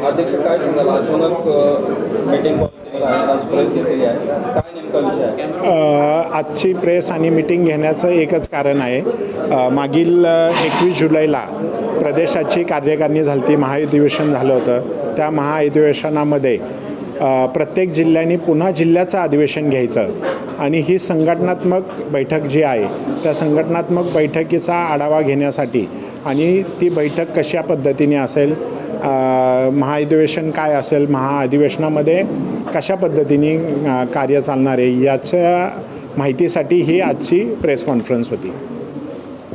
अध्यक्ष काय सांगाल? अचानक मीटिंग आहे काय नेमका विषय आजची प्रेस आणि मीटिंग घेण्याचं एकच कारण आहे. मागील एकवीस जुलैला प्रदेशाची कार्यकारिणी झाली ती महाअधिवेशन झालं होतं. त्या महाअधिवेशनामध्ये प्रत्येक जिल्ह्यांनी पुन्हा जिल्ह्याचं अधिवेशन घ्यायचं. आणि ही संघटनात्मक बैठक जी आहे त्या संघटनात्मक बैठकीचा आढावा घेण्यासाठी आणि ती बैठक कशा पद्धतीने असेल महाअधिवेशन काय असेल महाअधिवेशनामध्ये कशा पद्धतीने कार्य चालणार आहे याच्या माहितीसाठी ही आजची प्रेस कॉन्फरन्स होती.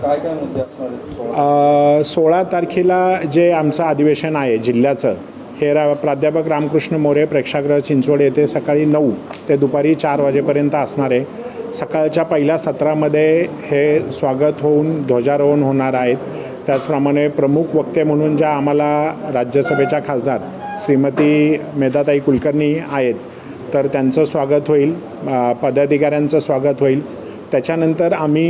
काय काय मुद्दे सोळा तारखेला जे आमचं अधिवेशन आहे जिल्ह्याचं हे रा प्राध्यापक रामकृष्ण मोरे प्रेक्षागृह चिंचवड येथे सकाळी नऊ ते दुपारी चार वाजेपर्यंत असणार आहे. सकाळच्या पहिल्या सत्रामध्ये हे स्वागत होऊन ध्वजारोहण होणार आहेत. त्याचप्रमाणे प्रमुख वक्ते म्हणून ज्या आम्हाला राज्यसभेच्या खासदार श्रीमती मेधाताई कुलकर्णी आहेत तर त्यांचं स्वागत होईल पदाधिकाऱ्यांचं स्वागत होईल. त्याच्यानंतर आम्ही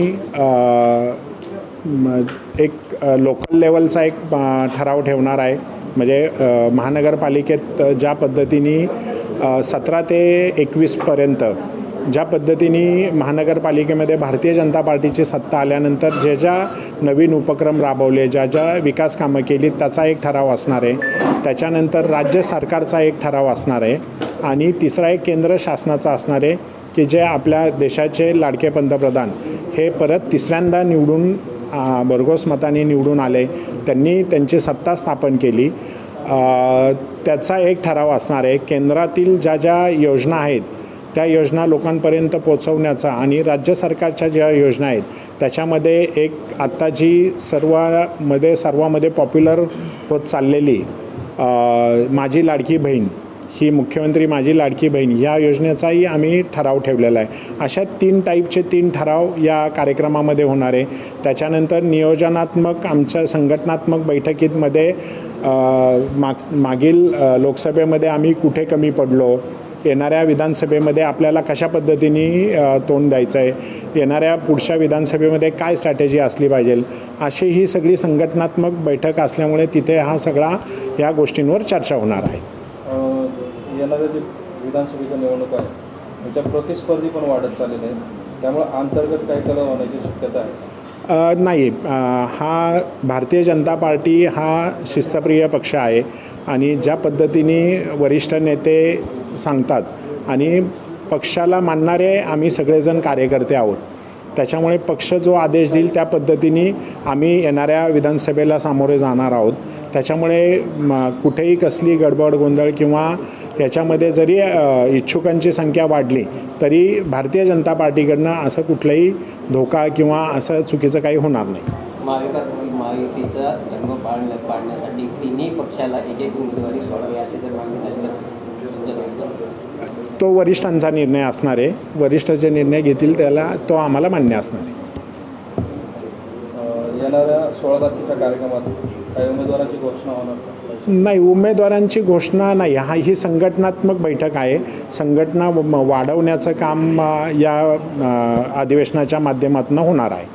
एक लोकल लेवलचा एक ठराव ठेवणार आहे. म्हणजे महानगरपालिकेत ज्या पद्धतीने सतरा ते एकवीसपर्यंत ज्या पद्धतीने महानगरपालिकेमध्ये भारतीय जनता पार्टीची सत्ता आल्यानंतर जे ज्या नवीन उपक्रम राबवले ज्या ज्या विकास कामं केली त्याचा एक ठराव असणार आहे. त्याच्यानंतर राज्य सरकारचा एक ठराव असणार आहे. आणि तिसरा एक केंद्र शासनाचा असणार आहे की जे आपल्या देशाचे लाडके पंतप्रधान हे परत तिसऱ्यांदा निवडून भरघोस मताने निवडून आले. त्यांनी त्यांची सत्ता स्थापन केली. त्याचा एक ठराव असणार आहे. केंद्रातील ज्या ज्या योजना आहेत त्या योजना लोकांपर्यंत पोचवण्याचा आणि राज्य सरकारच्या ज्या योजना आहेत त्याच्यामध्ये एक आत्ता जी सर्वामध्ये सर्वामध्ये पॉप्युलर होत चाललेली माझी लाडकी बहीण ही मुख्यमंत्री माझी लाडकी बहीण या योजनेचाही आम्ही ठराव ठेवलेला आहे. अशा तीन टाईपचे तीन ठराव या कार्यक्रमामध्ये होणार आहे. त्याच्यानंतर नियोजनात्मक आमच्या संघटनात्मक बैठकीमध्ये माग मागील लोकसभेमध्ये आम्ही कुठे कमी पडलो येणाऱ्या विधानसभेमध्ये आपल्याला कशा पद्धतीने तोंड द्यायचं आहे येणाऱ्या पुढच्या विधानसभेमध्ये काय स्ट्रॅटेजी असली पाहिजे? अशी ही सगळी संघटनात्मक बैठक असल्यामुळे तिथे हा सगळा या गोष्टींवर चर्चा होणार आहे. येणाऱ्या जे विधानसभेच्या निवडणूक आहे त्याच्या प्रतिस्पर्धी पण वाढत चाललेले आहेत. त्यामुळे अंतर्गत काही कलह होण्याची शक्यता आहे. नाही. हा भारतीय जनता पार्टी हा शिस्तप्रिय पक्ष आहे. आणि ज्या पद्धतीने वरिष्ठ नेते सांगतात आणि पक्षाला मानणारे आम्ही सगळेजण कार्यकर्ते आहोत त्याच्यामुळे पक्ष जो आदेश देईल त्या पद्धतीने आम्ही येणाऱ्या विधानसभेला सामोरे जाणार आहोत. त्याच्यामुळे कुठेही कसली गडबड गोंधळ किंवा याच्यामध्ये जरी इच्छुकांची संख्या वाढली तरी भारतीय जनता पार्टीकडनं असं कुठलंही धोका किंवा असं चुकीचं काही होणार नाही. महायुतीचा धर्म पाळण्या पाळण्यासाठी तिन्ही पक्षाला एक एक उमेदवारी सोडावी अशी जर मागणी झाली तर? तो वरिष्ठांचा निर्णय असणार आहे. वरिष्ठ जे निर्णय घेतील त्याला तो आम्हाला मान्य असणार आहे. येणाऱ्या सोळा तारखेच्या कार्यक्रमात काही उमेदवारांची घोषणा होणार? नाही उमेदवारांची घोषणा नाही. हा ही संघटनात्मक बैठक आहे. संघटना वाढवण्याचं काम या अधिवेशनाच्या माध्यमातून होणार आहे.